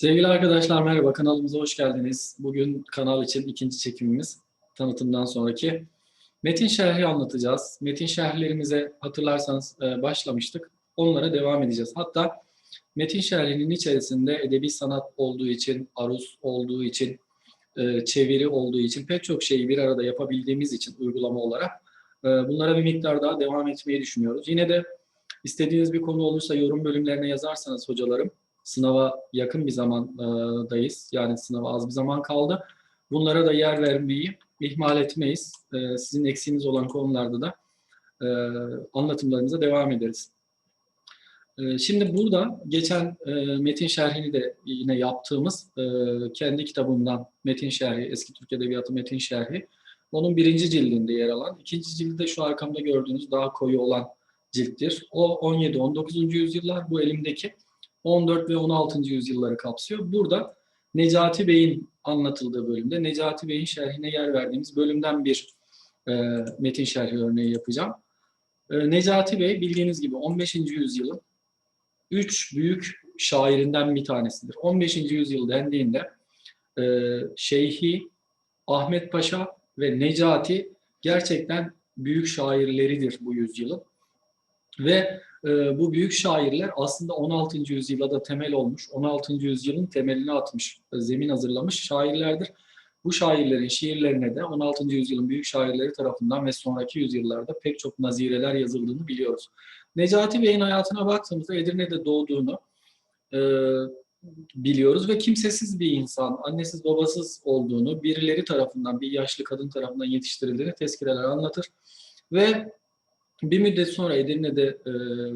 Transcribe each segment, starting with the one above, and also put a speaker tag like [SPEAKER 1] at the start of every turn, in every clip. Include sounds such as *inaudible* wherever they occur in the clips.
[SPEAKER 1] Sevgili arkadaşlar merhaba kanalımıza hoş geldiniz. Bugün kanal için ikinci çekimimiz tanıtımdan sonraki. Metin şerhi anlatacağız. Metin şerhlerimize hatırlarsanız e, başlamıştık. Onlara devam edeceğiz. Hatta metin şerhinin içerisinde edebi sanat olduğu için, aruz olduğu için, e, çeviri olduğu için pek çok şeyi bir arada yapabildiğimiz için uygulama olarak e, bunlara bir miktar daha devam etmeyi düşünüyoruz. Yine de istediğiniz bir konu olursa yorum bölümlerine yazarsanız hocalarım sınava yakın bir zamandayız. Yani sınava az bir zaman kaldı. Bunlara da yer vermeyi ihmal etmeyiz. Ee, Sizin eksiğiniz olan konularda da e, anlatımlarımıza devam ederiz. Ee, Şimdi burada geçen e, metin şerhini de yine yaptığımız e, kendi kitabımdan metin şerhi, eski Türk Edebiyatı metin şerhi. Onun birinci cildinde yer alan, ikinci cildi de şu arkamda gördüğünüz daha koyu olan cilttir. O 17-19. yüzyıllar, bu elimdeki 14 ve 16. yüzyılları kapsıyor. Burada Necati Bey'in anlatıldığı bölümde Necati Bey'in şerhine yer verdiğimiz bölümden bir e, metin şerhi örneği yapacağım. E, Necati Bey bildiğiniz gibi 15. yüzyılın üç büyük şairinden bir tanesidir. 15. yüzyıl dendiğinde e, Şeyhi, Ahmet Paşa ve Necati gerçekten büyük şairleridir bu yüzyılın. Ve e, bu büyük şairler aslında 16. yüzyılda da temel olmuş, 16. yüzyılın temelini atmış, e, zemin hazırlamış şairlerdir. Bu şairlerin şiirlerine de 16. yüzyılın büyük şairleri tarafından ve sonraki yüzyıllarda pek çok nazireler yazıldığını biliyoruz. Necati Bey'in hayatına baktığımızda Edirne'de doğduğunu e, biliyoruz ve kimsesiz bir insan, annesiz babasız olduğunu, birileri tarafından, bir yaşlı kadın tarafından yetiştirildiğini tezkireler anlatır. Ve bir müddet sonra Edirne'de e,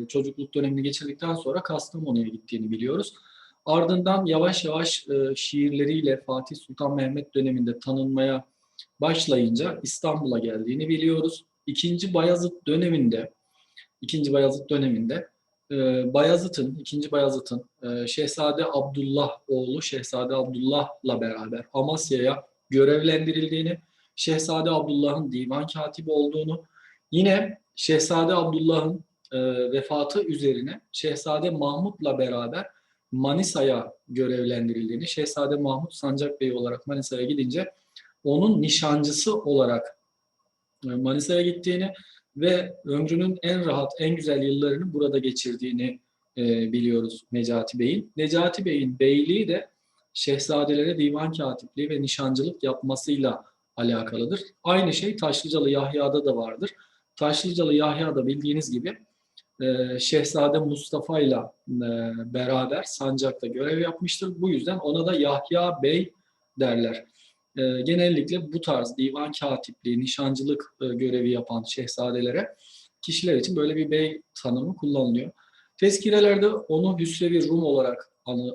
[SPEAKER 1] çocukluk dönemini geçirdikten sonra Kastamonu'ya gittiğini biliyoruz. Ardından yavaş yavaş e, şiirleriyle Fatih Sultan Mehmet döneminde tanınmaya başlayınca İstanbul'a geldiğini biliyoruz. İkinci Bayezid döneminde, ikinci Bayezid döneminde e, Bayezid'in, ikinci Bayezid'in e, Şehzade Abdullah oğlu Şehzade Abdullah'la beraber Amasya'ya görevlendirildiğini, Şehzade Abdullah'ın divan katibi olduğunu, yine Şehzade Abdullah'ın e, vefatı üzerine Şehzade Mahmut'la beraber Manisa'ya görevlendirildiğini, Şehzade Mahmut Sancak Bey olarak Manisa'ya gidince onun nişancısı olarak e, Manisa'ya gittiğini ve ömrünün en rahat, en güzel yıllarını burada geçirdiğini e, biliyoruz Necati Bey'in. Necati Bey'in beyliği de şehzadelere divan katipliği ve nişancılık yapmasıyla alakalıdır. Aynı şey Taşlıcalı Yahya'da da vardır. Taşlıcalı Yahya da bildiğiniz gibi e, Şehzade Mustafa ile e, beraber Sancak'ta görev yapmıştır. Bu yüzden ona da Yahya Bey derler. E, genellikle bu tarz divan katipliği, nişancılık görevi yapan şehzadelere kişiler için böyle bir bey tanımı kullanılıyor. Tezkirelerde onu Hüsrevi Rum olarak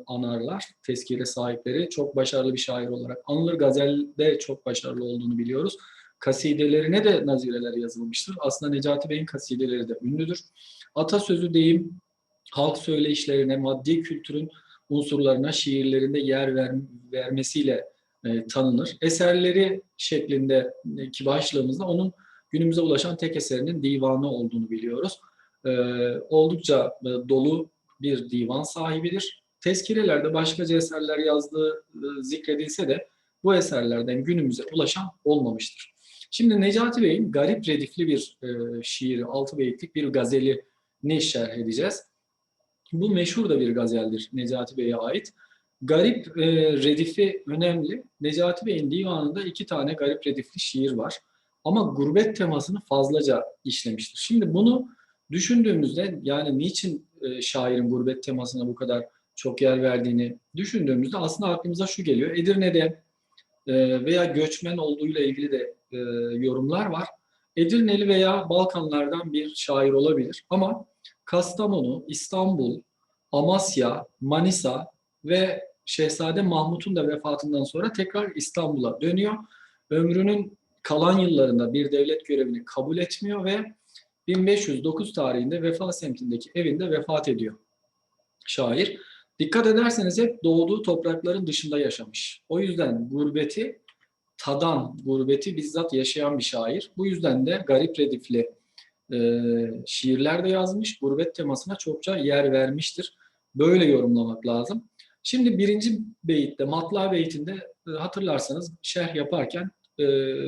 [SPEAKER 1] anarlar. Tezkire sahipleri çok başarılı bir şair olarak anılır. Gazel'de çok başarılı olduğunu biliyoruz kasidelerine de nazireler yazılmıştır. Aslında Necati Bey'in kasideleri de ünlüdür. Atasözü deyim, halk söyleyişlerine, maddi kültürün unsurlarına şiirlerinde yer ver, vermesiyle e, tanınır. Eserleri şeklindeki başlığımızda onun günümüze ulaşan tek eserinin divanı olduğunu biliyoruz. E, oldukça e, dolu bir divan sahibidir. Tezkirelerde başkaca eserler yazdığı e, zikredilse de bu eserlerden günümüze ulaşan olmamıştır. Şimdi Necati Bey'in garip redifli bir e, şiiri, altı beyitlik bir gazelini şerh edeceğiz. Bu meşhur da bir gazeldir Necati Bey'e ait. Garip e, redifi önemli. Necati Bey'in divanında iki tane garip redifli şiir var. Ama gurbet temasını fazlaca işlemiştir. Şimdi bunu düşündüğümüzde yani niçin e, şairin gurbet temasına bu kadar çok yer verdiğini düşündüğümüzde aslında aklımıza şu geliyor. Edirne'de e, veya göçmen olduğuyla ilgili de e, yorumlar var. Edirneli veya Balkanlardan bir şair olabilir ama Kastamonu, İstanbul, Amasya, Manisa ve Şehzade Mahmut'un da vefatından sonra tekrar İstanbul'a dönüyor. Ömrünün kalan yıllarında bir devlet görevini kabul etmiyor ve 1509 tarihinde Vefa semtindeki evinde vefat ediyor şair. Dikkat ederseniz hep doğduğu toprakların dışında yaşamış. O yüzden gurbeti tadan, gurbeti bizzat yaşayan bir şair. Bu yüzden de garip redifli e, şiirler de yazmış. Gurbet temasına çokça yer vermiştir. Böyle yorumlamak lazım. Şimdi birinci beyitte, matla beytinde e, hatırlarsanız şerh yaparken e,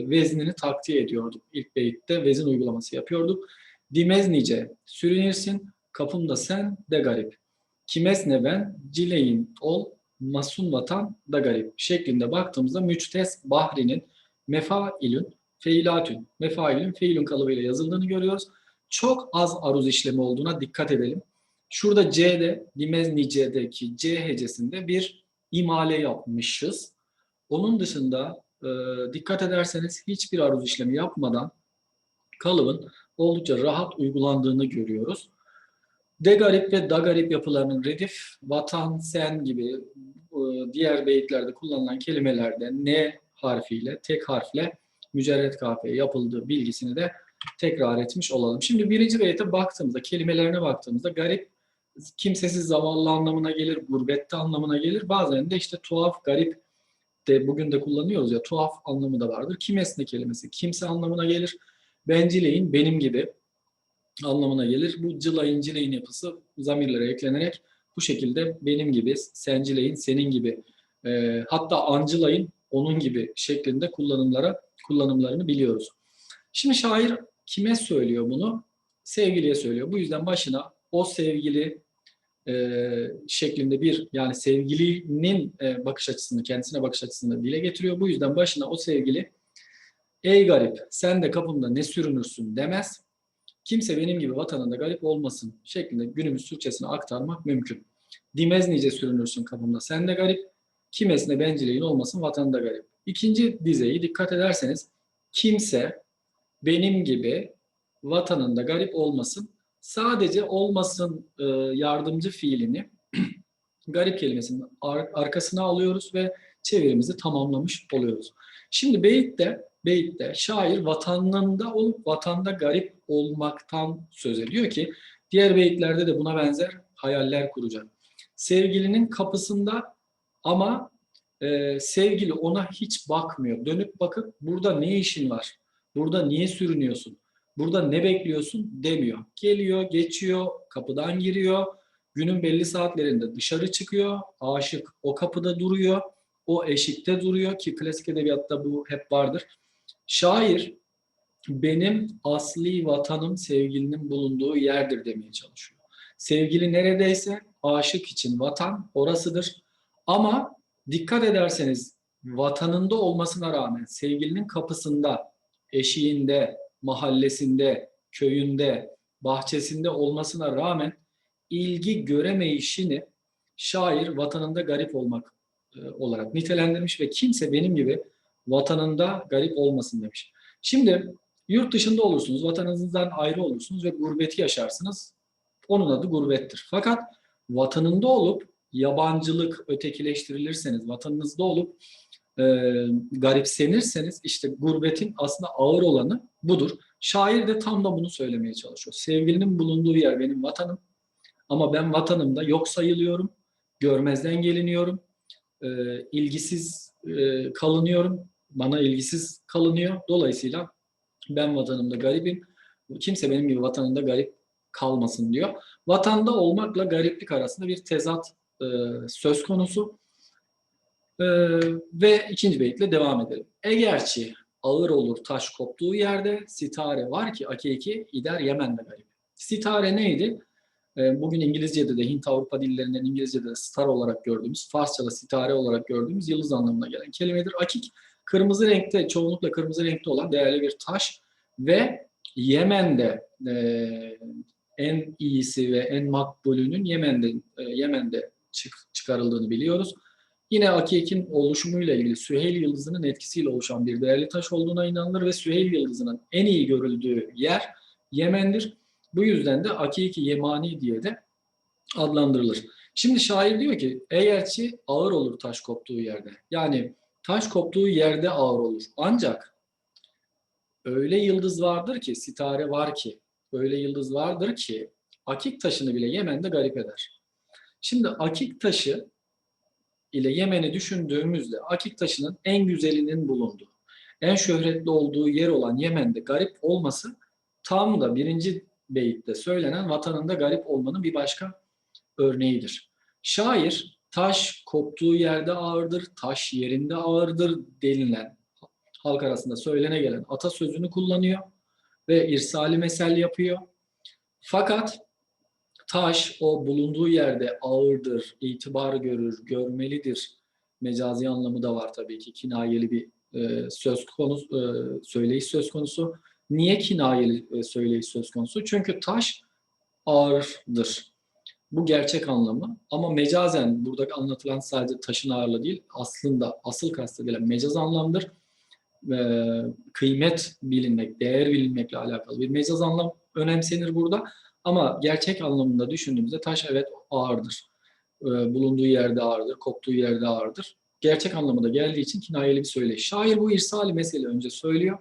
[SPEAKER 1] veznini taktiğe ediyorduk. İlk beyitte vezin uygulaması yapıyorduk. Dimez nice, sürünirsin, kapımda sen de garip. Kimes ne ben, cileyin ol, masun vatan da garip şeklinde baktığımızda müçtes Bahri'nin mefailün, feilatün, mefailün, feilün kalıbıyla yazıldığını görüyoruz. Çok az aruz işlemi olduğuna dikkat edelim. Şurada C'de, dimez nice'deki C hecesinde bir imale yapmışız. Onun dışında e, dikkat ederseniz hiçbir aruz işlemi yapmadan kalıbın oldukça rahat uygulandığını görüyoruz. De garip ve da garip yapılarının redif, vatan, sen gibi diğer beyitlerde kullanılan kelimelerde ne harfiyle, tek harfle mücerret kafiye yapıldığı bilgisini de tekrar etmiş olalım. Şimdi birinci beyte baktığımızda, kelimelerine baktığımızda garip kimsesiz zavallı anlamına gelir, gurbette anlamına gelir. Bazen de işte tuhaf, garip de bugün de kullanıyoruz ya tuhaf anlamı da vardır. Kimesne kelimesi kimse anlamına gelir. Bencileyin benim gibi anlamına gelir. Bu cılayın cileyin yapısı zamirlere eklenerek bu şekilde benim gibi, sencileyin senin gibi e, hatta ancılayın onun gibi şeklinde kullanımlara kullanımlarını biliyoruz. Şimdi şair kime söylüyor bunu? Sevgiliye söylüyor. Bu yüzden başına o sevgili e, şeklinde bir yani sevgilinin e, bakış açısını, kendisine bakış açısını dile getiriyor. Bu yüzden başına o sevgili ey garip sen de kapımda ne sürünürsün demez. Kimse benim gibi vatanında garip olmasın şeklinde günümüz Türkçesine aktarmak mümkün. Dimez nice sürünürsün kapımda sen de garip. Kimesine bencilleğin olmasın vatanında garip. İkinci dizeyi dikkat ederseniz kimse benim gibi vatanında garip olmasın sadece olmasın e, yardımcı fiilini *clears throat* garip kelimesinin ar- arkasına alıyoruz ve çevirimizi tamamlamış oluyoruz. Şimdi beyitte, beyitte şair vatanında olup vatanda garip olmaktan söz ediyor ki diğer beyitlerde de buna benzer hayaller kuracak. Sevgilinin kapısında ama e, sevgili ona hiç bakmıyor. Dönüp bakıp burada ne işin var? Burada niye sürünüyorsun? Burada ne bekliyorsun demiyor. Geliyor, geçiyor, kapıdan giriyor. Günün belli saatlerinde dışarı çıkıyor. Aşık o kapıda duruyor. O eşikte duruyor ki klasik edebiyatta bu hep vardır. Şair benim asli vatanım sevgilinin bulunduğu yerdir demeye çalışıyor. Sevgili neredeyse aşık için vatan orasıdır. Ama dikkat ederseniz vatanında olmasına rağmen sevgilinin kapısında, eşiğinde, mahallesinde, köyünde, bahçesinde olmasına rağmen ilgi göremeyişini şair vatanında garip olmak e, olarak nitelendirmiş ve kimse benim gibi vatanında garip olmasın demiş. Şimdi yurt dışında olursunuz, vatanınızdan ayrı olursunuz ve gurbeti yaşarsınız. Onun adı gurbettir. Fakat vatanında olup yabancılık ötekileştirilirseniz, vatanınızda olup e, garipsenirseniz işte gurbetin aslında ağır olanı budur. Şair de tam da bunu söylemeye çalışıyor. Sevgilinin bulunduğu yer benim vatanım ama ben vatanımda yok sayılıyorum, görmezden geliniyorum, e, ilgisiz e, kalınıyorum, bana ilgisiz kalınıyor. Dolayısıyla ben vatanımda garibim, kimse benim gibi vatanında garip kalmasın diyor. Vatanda olmakla gariplik arasında bir tezat e, söz konusu. Ee, ve ikinci beytle devam edelim. Egerçi ağır olur taş koptuğu yerde sitare var ki akeki gider Yemen'de garip. Sitare neydi? Ee, bugün İngilizce'de de Hint Avrupa dillerinden İngilizce'de de star olarak gördüğümüz, Farsça'da sitare olarak gördüğümüz yıldız anlamına gelen kelimedir. Akik kırmızı renkte, çoğunlukla kırmızı renkte olan değerli bir taş ve Yemen'de e, en iyisi ve en makbulünün Yemen'de e, Yemen'de çık, çıkarıldığını biliyoruz. Yine Akik'in oluşumuyla ilgili Süheyl yıldızının etkisiyle oluşan bir değerli taş olduğuna inanılır ve Süheyl yıldızının en iyi görüldüğü yer Yemen'dir. Bu yüzden de Akik-i Yemani diye de adlandırılır. Şimdi şair diyor ki eğerçi ağır olur taş koptuğu yerde. Yani taş koptuğu yerde ağır olur. Ancak öyle yıldız vardır ki, sitare var ki, öyle yıldız vardır ki akik taşını bile Yemen'de garip eder. Şimdi akik taşı ile Yemen'i düşündüğümüzde Akik taşının en güzelinin bulunduğu, en şöhretli olduğu yer olan Yemen'de garip olması tam da birinci beyitte söylenen vatanında garip olmanın bir başka örneğidir. Şair taş koptuğu yerde ağırdır, taş yerinde ağırdır denilen halk arasında söylene gelen atasözünü kullanıyor ve irsali mesel yapıyor. Fakat taş o bulunduğu yerde ağırdır, itibar görür, görmelidir. Mecazi anlamı da var tabii ki. Kinayeli bir e, söz konusu, e, söyleyiş söz konusu. Niye kinayeli e, söyleyiş söz konusu? Çünkü taş ağırdır. Bu gerçek anlamı. Ama mecazen burada anlatılan sadece taşın ağırlığı değil, aslında asıl kastedilen mecaz anlamdır. E, kıymet bilinmek, değer bilinmekle alakalı bir mecaz anlam önemsenir burada. Ama gerçek anlamında düşündüğümüzde taş evet ağırdır. E, bulunduğu yerde ağırdır, koptuğu yerde ağırdır. Gerçek anlamında geldiği için kinayeli bir söyleyiş. Şair bu irsali mesele önce söylüyor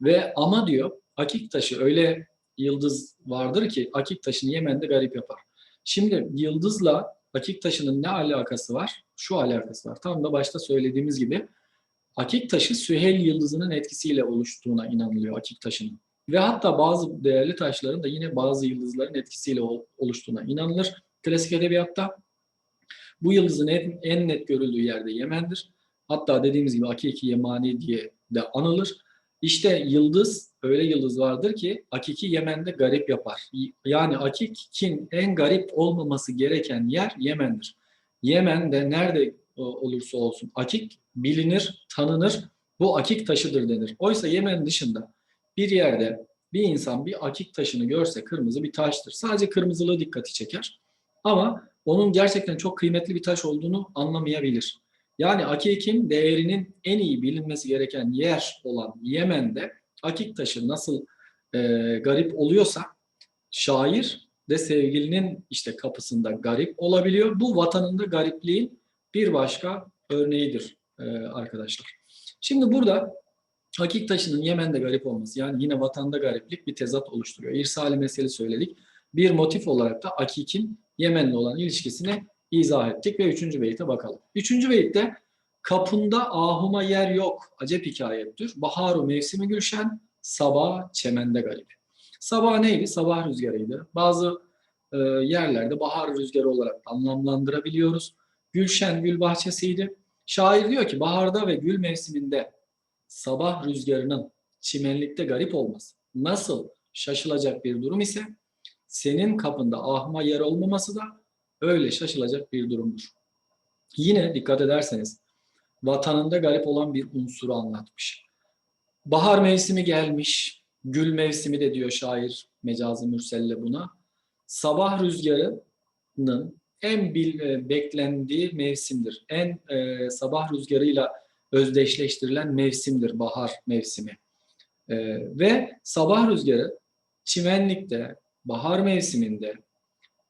[SPEAKER 1] ve ama diyor akik taşı öyle yıldız vardır ki akik taşını Yemen'de garip yapar. Şimdi yıldızla akik taşının ne alakası var? Şu alakası var. Tam da başta söylediğimiz gibi akik taşı Süheyl yıldızının etkisiyle oluştuğuna inanılıyor akik taşının. Ve hatta bazı değerli taşların da yine bazı yıldızların etkisiyle oluştuğuna inanılır. Klasik edebiyatta bu yıldızın en, en net görüldüğü yerde Yemen'dir. Hatta dediğimiz gibi Akiki Yemani diye de anılır. İşte yıldız, öyle yıldız vardır ki Akiki Yemen'de garip yapar. Yani Akik'in en garip olmaması gereken yer Yemen'dir. Yemen'de nerede e, olursa olsun Akik bilinir, tanınır. Bu Akik taşıdır denir. Oysa Yemen dışında bir yerde bir insan bir akik taşını görse kırmızı bir taştır. Sadece kırmızılığı dikkati çeker. Ama onun gerçekten çok kıymetli bir taş olduğunu anlamayabilir. Yani akikin değerinin en iyi bilinmesi gereken yer olan Yemen'de akik taşı nasıl e, garip oluyorsa şair de sevgilinin işte kapısında garip olabiliyor. Bu vatanında garipliğin bir başka örneğidir e, arkadaşlar. Şimdi burada Hakik taşının Yemen'de garip olması yani yine vatanda gariplik bir tezat oluşturuyor. İrsali mesele söyledik. Bir motif olarak da Akik'in Yemen'le olan ilişkisini izah ettik ve üçüncü beyte bakalım. Üçüncü beytte kapında ahuma yer yok. Acep hikayettir. Baharu mevsimi gülşen, sabah çemende garip. Sabah neydi? Sabah rüzgarıydı. Bazı e, yerlerde bahar rüzgarı olarak anlamlandırabiliyoruz. Gülşen gül bahçesiydi. Şair diyor ki baharda ve gül mevsiminde sabah rüzgarının çimenlikte garip olması nasıl şaşılacak bir durum ise senin kapında ahma yer olmaması da öyle şaşılacak bir durumdur. Yine dikkat ederseniz vatanında garip olan bir unsuru anlatmış. Bahar mevsimi gelmiş, gül mevsimi de diyor şair Mecazi Mürsel'le buna. Sabah rüzgarının en bil, e, beklendiği mevsimdir. En e, sabah rüzgarıyla özdeşleştirilen mevsimdir bahar mevsimi. E, ve sabah rüzgarı çimenlikte bahar mevsiminde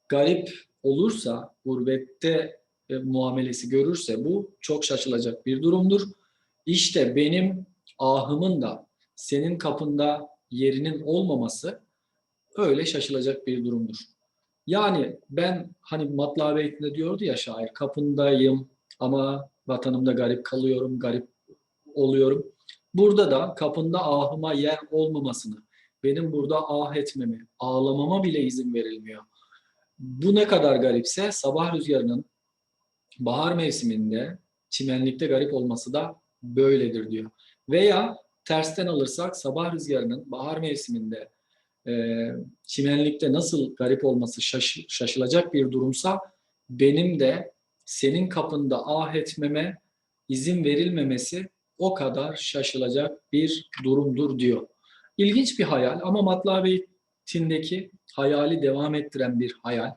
[SPEAKER 1] garip olursa, gurbette e, muamelesi görürse bu çok şaşılacak bir durumdur. İşte benim ahımın da senin kapında yerinin olmaması öyle şaşılacak bir durumdur. Yani ben hani Matla Beyt'inde diyordu ya şair kapındayım ama vatanımda garip kalıyorum, garip oluyorum. Burada da kapında ahıma yer olmamasını, benim burada ah etmemi, ağlamama bile izin verilmiyor. Bu ne kadar garipse sabah rüzgarının bahar mevsiminde çimenlikte garip olması da böyledir diyor. Veya tersten alırsak sabah rüzgarının bahar mevsiminde e, çimenlikte nasıl garip olması şaş, şaşılacak bir durumsa benim de senin kapında ah etmeme izin verilmemesi o kadar şaşılacak bir durumdur diyor. İlginç bir hayal ama Matla Beyt'indeki hayali devam ettiren bir hayal.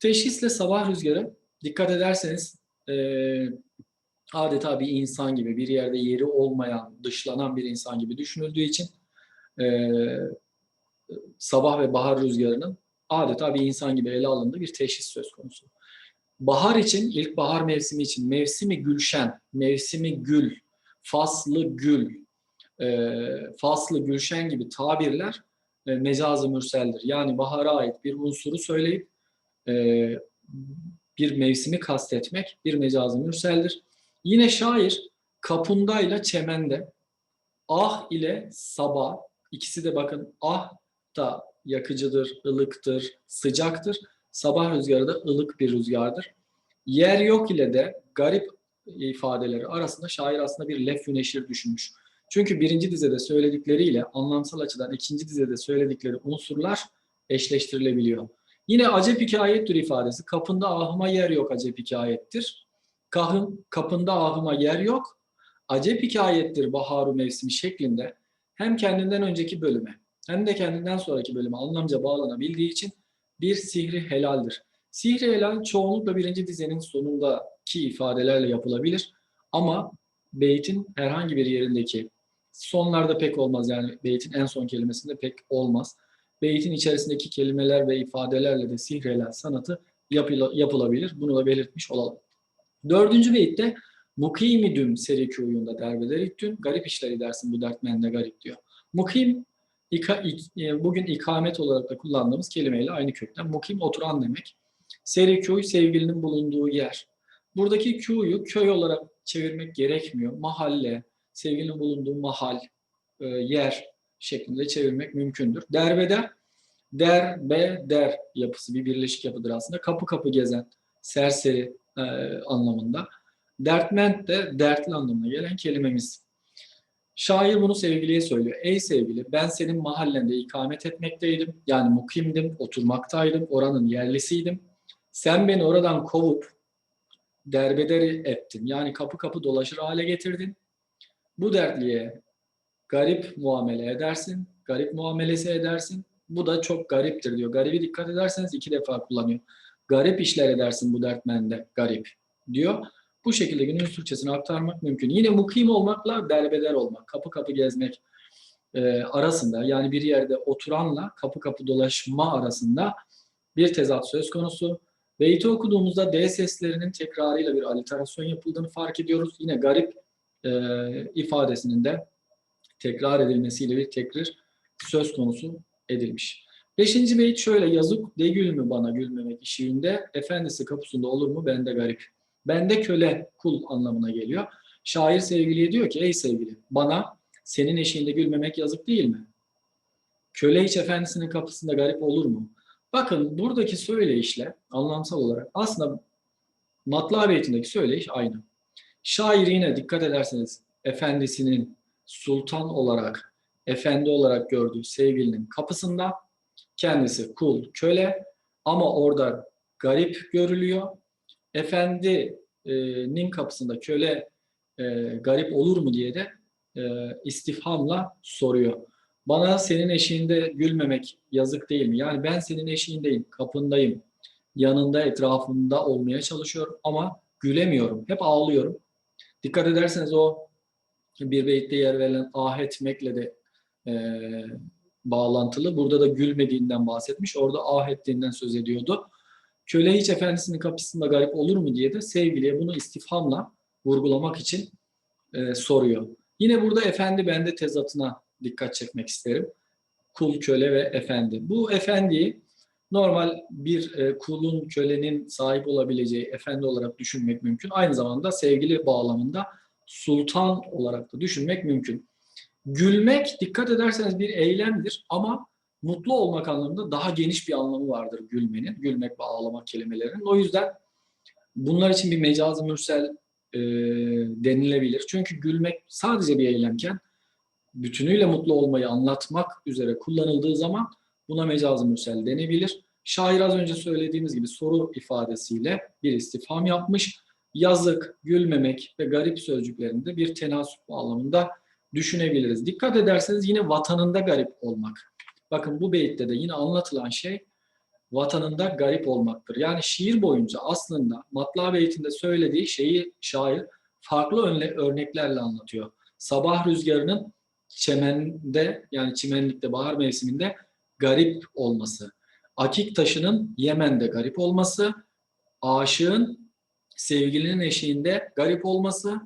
[SPEAKER 1] Teşhisle sabah rüzgarı dikkat ederseniz e, adeta bir insan gibi bir yerde yeri olmayan, dışlanan bir insan gibi düşünüldüğü için e, sabah ve bahar rüzgarının adeta bir insan gibi ele alındığı bir teşhis söz konusu. Bahar için, ilk bahar mevsimi için mevsimi gülşen, mevsimi gül, faslı gül, e, faslı gülşen gibi tabirler e, mecazı mürseldir. Yani bahara ait bir unsuru söyleyip e, bir mevsimi kastetmek bir mecazı mürseldir. Yine şair kapundayla çemende, ah ile sabah, ikisi de bakın ah da yakıcıdır, ılıktır, sıcaktır. Sabah rüzgarı da ılık bir rüzgardır. Yer yok ile de garip ifadeleri arasında şair aslında bir lef neşir düşünmüş. Çünkü birinci dizede söyledikleriyle anlamsal açıdan ikinci dizede söyledikleri unsurlar eşleştirilebiliyor. Yine acep hikayettir ifadesi. Kapında ahıma yer yok acep hikayettir. Kahım, kapında ahıma yer yok. Acep hikayettir baharu mevsimi şeklinde hem kendinden önceki bölüme hem de kendinden sonraki bölüme anlamca bağlanabildiği için bir sihri helaldir. Sihri helal çoğunlukla birinci dizenin sonundaki ifadelerle yapılabilir ama beytin herhangi bir yerindeki sonlarda pek olmaz yani beytin en son kelimesinde pek olmaz. Beytin içerisindeki kelimeler ve ifadelerle de sihri helal sanatı yapıla, yapılabilir. Bunu da belirtmiş olalım. Dördüncü beytte Mukimidüm seri köyünde derbeder ittün. Garip işler edersin bu dertmende garip diyor. Mukim ika, ik, e, bugün ikamet olarak da kullandığımız kelimeyle aynı kökten. Mukim oturan demek. Seri köy sevgilinin bulunduğu yer. Buradaki köy'ü köy olarak çevirmek gerekmiyor. Mahalle, sevgilinin bulunduğu mahal, e, yer şeklinde çevirmek mümkündür. Derbeder, der, be, der yapısı bir birleşik yapıdır aslında. Kapı kapı gezen, serseri e, anlamında. Dertment de dertli anlamına gelen kelimemiz. Şair bunu sevgiliye söylüyor. Ey sevgili ben senin mahallende ikamet etmekteydim. Yani mukimdim, oturmaktaydım, oranın yerlisiydim. Sen beni oradan kovup derbederi ettin. Yani kapı kapı dolaşır hale getirdin. Bu dertliye garip muamele edersin, garip muamelesi edersin. Bu da çok gariptir diyor. Garibi dikkat ederseniz iki defa kullanıyor. Garip işler edersin bu dertmende, garip diyor. Bu şekilde günümüz Türkçesine aktarmak mümkün. Yine mukim olmakla derbeder olmak, kapı kapı gezmek e, arasında yani bir yerde oturanla kapı kapı dolaşma arasında bir tezat söz konusu. Beyti okuduğumuzda D seslerinin tekrarıyla bir aliterasyon yapıldığını fark ediyoruz. Yine garip e, ifadesinin de tekrar edilmesiyle bir tekrar söz konusu edilmiş. Beşinci beyit şöyle yazık de gül mü bana gülmemek işiğinde efendisi kapısında olur mu bende garip. Bende köle kul anlamına geliyor. Şair sevgiliye diyor ki ey sevgili bana senin eşiğinde gülmemek yazık değil mi? Köle hiç efendisinin kapısında garip olur mu? Bakın buradaki söyleyişle anlamsal olarak aslında matla beytindeki söyleyiş aynı. Şair yine dikkat ederseniz efendisinin sultan olarak, efendi olarak gördüğü sevgilinin kapısında kendisi kul, köle ama orada garip görülüyor. Efendinin kapısında köle e, garip olur mu diye de e, istifhamla soruyor. Bana senin eşiğinde gülmemek yazık değil mi? Yani ben senin eşiğindeyim, kapındayım, yanında, etrafında olmaya çalışıyorum ama gülemiyorum. Hep ağlıyorum. Dikkat ederseniz o bir beytte yer verilen ah etmekle de e, bağlantılı. Burada da gülmediğinden bahsetmiş. Orada ah ettiğinden söz ediyordu. Köle hiç efendisinin kapısında garip olur mu diye de sevgiliye bunu istifhamla vurgulamak için e, soruyor. Yine burada efendi bende tezatına dikkat çekmek isterim. Kul, köle ve efendi. Bu efendiyi normal bir e, kulun, kölenin sahip olabileceği efendi olarak düşünmek mümkün. Aynı zamanda sevgili bağlamında sultan olarak da düşünmek mümkün. Gülmek dikkat ederseniz bir eylemdir ama mutlu olmak anlamında daha geniş bir anlamı vardır gülmenin. Gülmek ve ağlamak kelimelerinin. O yüzden bunlar için bir mecazı mürsel e, denilebilir. Çünkü gülmek sadece bir eylemken bütünüyle mutlu olmayı anlatmak üzere kullanıldığı zaman buna mecazı mürsel denebilir. Şair az önce söylediğimiz gibi soru ifadesiyle bir istifham yapmış. Yazık, gülmemek ve garip sözcüklerinde bir tenasüp bağlamında düşünebiliriz. Dikkat ederseniz yine vatanında garip olmak. Bakın bu beytte de yine anlatılan şey vatanında garip olmaktır. Yani şiir boyunca aslında matla beytinde söylediği şeyi şair farklı örneklerle anlatıyor. Sabah rüzgarının çemende yani çimenlikte bahar mevsiminde garip olması. Akik taşının Yemen'de garip olması. Aşığın sevgilinin eşiğinde garip olması.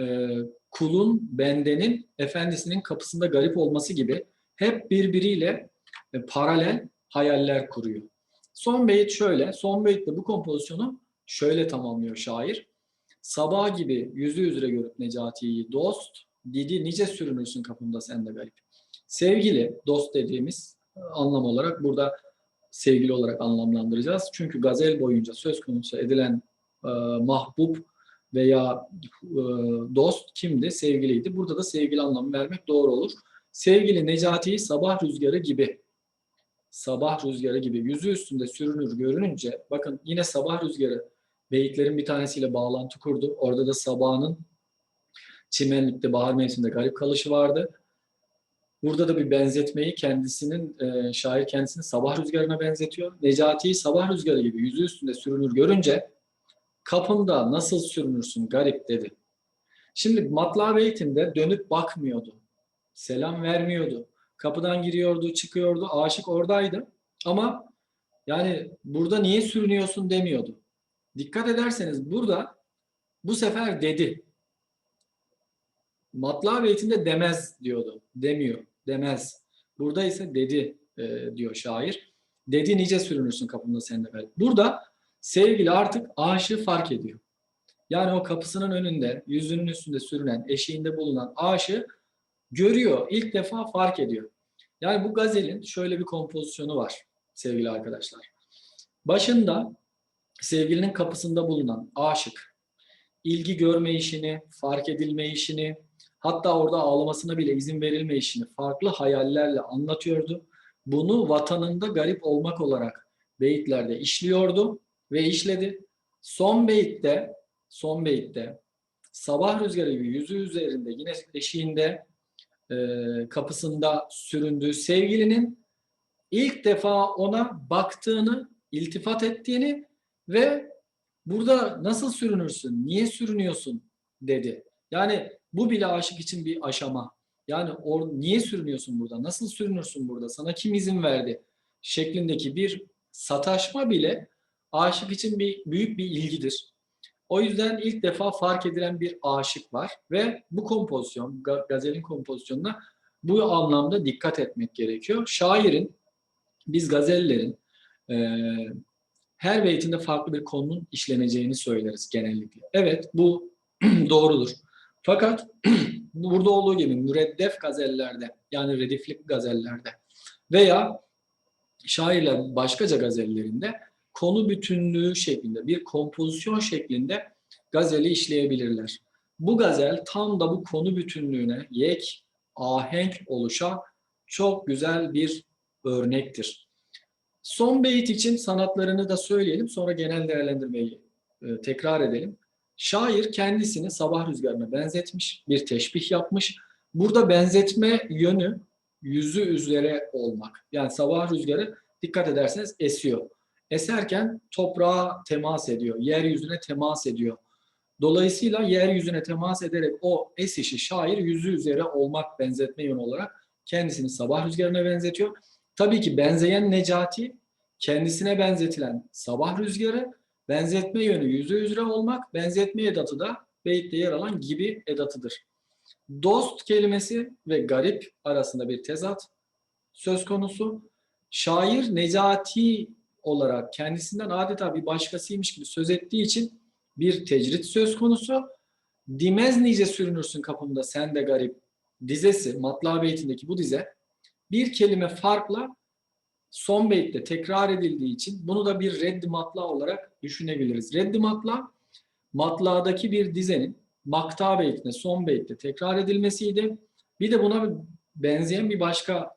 [SPEAKER 1] E, kulun, bendenin efendisinin kapısında garip olması gibi hep birbiriyle e, paralel hayaller kuruyor. Son beyit şöyle. Son beyitte bu kompozisyonu şöyle tamamlıyor şair. Sabah gibi yüzü üzere görüp Necati'yi dost, Didi nice sürünürsün kapımda sen de garip. Sevgili, dost dediğimiz anlam olarak burada sevgili olarak anlamlandıracağız. Çünkü gazel boyunca söz konusu edilen e, mahbub veya e, dost kimdi? Sevgiliydi. Burada da sevgili anlamı vermek doğru olur. Sevgili Necati'yi sabah rüzgarı gibi sabah rüzgarı gibi yüzü üstünde sürünür görününce bakın yine sabah rüzgarı beyitlerin bir tanesiyle bağlantı kurdu. Orada da sabahın çimenlikte bahar mevsiminde garip kalışı vardı. Burada da bir benzetmeyi kendisinin, e, şair kendisini sabah rüzgarına benzetiyor. Necati'yi sabah rüzgarı gibi yüzü üstünde sürünür görünce kapında nasıl sürünürsün garip dedi. Şimdi matla beytinde dönüp bakmıyordu. Selam vermiyordu. Kapıdan giriyordu, çıkıyordu. Aşık oradaydı. Ama yani burada niye sürünüyorsun demiyordu. Dikkat ederseniz burada bu sefer dedi. Matla beytinde demez diyordu. Demiyor. Demez. Burada ise dedi e, diyor şair. Dedi nice sürünürsün kapımda sen belki. Burada sevgili artık aşığı fark ediyor. Yani o kapısının önünde, yüzünün üstünde sürünen, eşiğinde bulunan aşığı görüyor. İlk defa fark ediyor. Yani bu gazelin şöyle bir kompozisyonu var sevgili arkadaşlar. Başında sevgilinin kapısında bulunan aşık, ilgi görme işini, fark edilme işini, hatta orada ağlamasına bile izin verilme işini farklı hayallerle anlatıyordu. Bunu vatanında garip olmak olarak beyitlerde işliyordu ve işledi. Son beyitte, son beyitte sabah rüzgarı gibi yüzü üzerinde yine eşiğinde e, kapısında süründüğü sevgilinin ilk defa ona baktığını, iltifat ettiğini ve burada nasıl sürünürsün, niye sürünüyorsun dedi. Yani bu bile aşık için bir aşama. Yani or, niye sürünüyorsun burada, nasıl sürünürsün burada, sana kim izin verdi şeklindeki bir sataşma bile aşık için bir büyük bir ilgidir. O yüzden ilk defa fark edilen bir aşık var ve bu kompozisyon, gazelin kompozisyonuna bu anlamda dikkat etmek gerekiyor. Şairin, biz gazellerin e, her beytinde farklı bir konunun işleneceğini söyleriz genellikle. Evet bu *clears throat* doğrudur. Fakat *clears throat* burada olduğu gibi müreddef gazellerde yani rediflik gazellerde veya şairler başkaca gazellerinde konu bütünlüğü şeklinde, bir kompozisyon şeklinde gazeli işleyebilirler. Bu gazel tam da bu konu bütünlüğüne yek, ahenk oluşa çok güzel bir örnektir. Son beyit için sanatlarını da söyleyelim, sonra genel değerlendirmeyi e, tekrar edelim. Şair kendisini sabah rüzgarına benzetmiş, bir teşbih yapmış. Burada benzetme yönü yüzü üzere olmak. Yani sabah rüzgarı dikkat ederseniz esiyor eserken toprağa temas ediyor, yeryüzüne temas ediyor. Dolayısıyla yeryüzüne temas ederek o esişi şair yüzü üzere olmak benzetme yönü olarak kendisini sabah rüzgarına benzetiyor. Tabii ki benzeyen Necati kendisine benzetilen sabah rüzgarı, benzetme yönü yüzü üzere olmak, benzetme edatı da beyitte yer alan gibi edatıdır. Dost kelimesi ve garip arasında bir tezat söz konusu. Şair Necati olarak kendisinden adeta bir başkasıymış gibi söz ettiği için bir tecrit söz konusu. Dimez nice sürünürsün kapımda sen de garip dizesi, matla beytindeki bu dize bir kelime farkla son beytte tekrar edildiği için bunu da bir reddi matla olarak düşünebiliriz. Reddi matla matladaki bir dizenin makta beytine son beytte tekrar edilmesiydi. Bir de buna benzeyen bir başka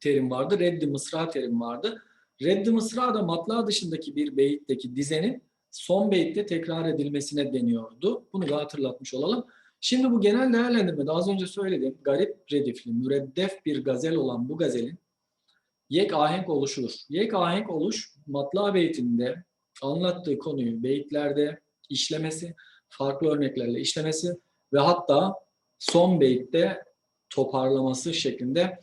[SPEAKER 1] terim vardı. Reddi mısra terim vardı. Reddi Mısra da matla dışındaki bir beyitteki dizenin son beyitte tekrar edilmesine deniyordu. Bunu da hatırlatmış olalım. Şimdi bu genel değerlendirmede az önce söylediğim garip redifli, müreddef bir gazel olan bu gazelin yek ahenk oluşudur. Yek ahenk oluş matla beytinde anlattığı konuyu beyitlerde işlemesi, farklı örneklerle işlemesi ve hatta son beyitte toparlaması şeklinde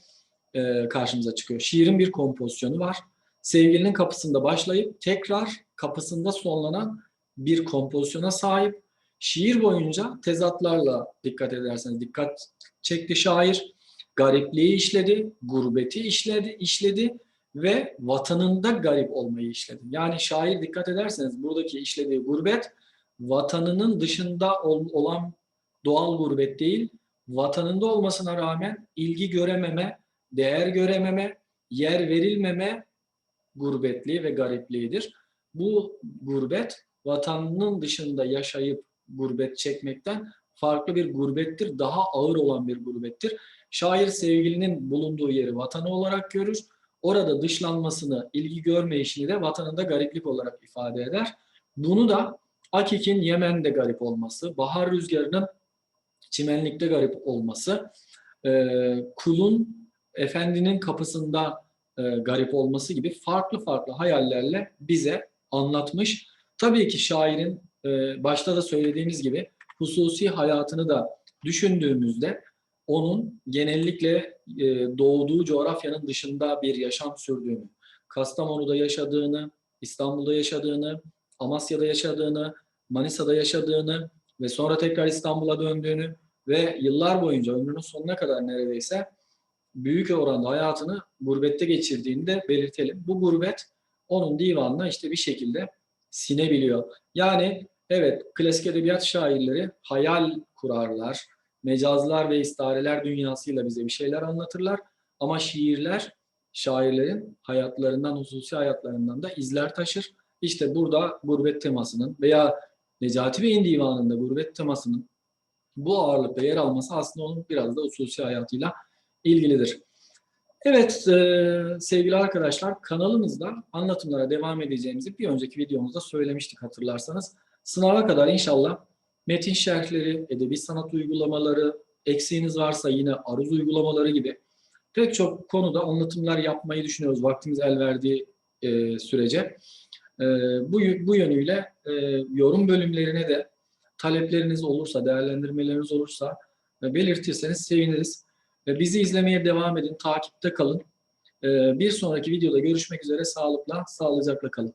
[SPEAKER 1] e, karşımıza çıkıyor. Şiirin bir kompozisyonu var sevgilinin kapısında başlayıp tekrar kapısında sonlanan bir kompozisyona sahip. Şiir boyunca tezatlarla dikkat ederseniz dikkat çekti şair. Garipliği işledi, gurbeti işledi, işledi ve vatanında garip olmayı işledi. Yani şair dikkat ederseniz buradaki işlediği gurbet vatanının dışında olan doğal gurbet değil, vatanında olmasına rağmen ilgi görememe, değer görememe, yer verilmeme gurbetliği ve garipliğidir. Bu gurbet vatanının dışında yaşayıp gurbet çekmekten farklı bir gurbettir. Daha ağır olan bir gurbettir. Şair sevgilinin bulunduğu yeri vatanı olarak görür. Orada dışlanmasını, ilgi görmeyişini de vatanında gariplik olarak ifade eder. Bunu da Akik'in Yemen'de garip olması, bahar rüzgarının çimenlikte garip olması, e, kulun efendinin kapısında e, garip olması gibi farklı farklı hayallerle bize anlatmış. Tabii ki şairin e, başta da söylediğimiz gibi hususi hayatını da düşündüğümüzde onun genellikle e, doğduğu coğrafyanın dışında bir yaşam sürdüğünü, Kastamonu'da yaşadığını, İstanbul'da yaşadığını, Amasya'da yaşadığını, Manisa'da yaşadığını ve sonra tekrar İstanbul'a döndüğünü ve yıllar boyunca ömrünün sonuna kadar neredeyse büyük oranda hayatını gurbette geçirdiğini de belirtelim. Bu gurbet onun divanına işte bir şekilde sinebiliyor. Yani evet klasik edebiyat şairleri hayal kurarlar, mecazlar ve istareler dünyasıyla bize bir şeyler anlatırlar. Ama şiirler şairlerin hayatlarından, hususi hayatlarından da izler taşır. İşte burada gurbet temasının veya Necati Bey'in divanında gurbet temasının bu ağırlıkta yer alması aslında onun biraz da hususi hayatıyla ilgilidir. Evet e, sevgili arkadaşlar kanalımızda anlatımlara devam edeceğimizi bir önceki videomuzda söylemiştik hatırlarsanız. Sınava kadar inşallah metin şerhleri, edebi sanat uygulamaları, eksiğiniz varsa yine aruz uygulamaları gibi pek çok konuda anlatımlar yapmayı düşünüyoruz vaktimiz el verdiği e, sürece. E, bu, bu yönüyle e, yorum bölümlerine de talepleriniz olursa, değerlendirmeleriniz olursa e, belirtirseniz seviniriz. E, bizi izlemeye devam edin, takipte kalın. E, bir sonraki videoda görüşmek üzere. Sağlıkla, sağlıcakla kalın.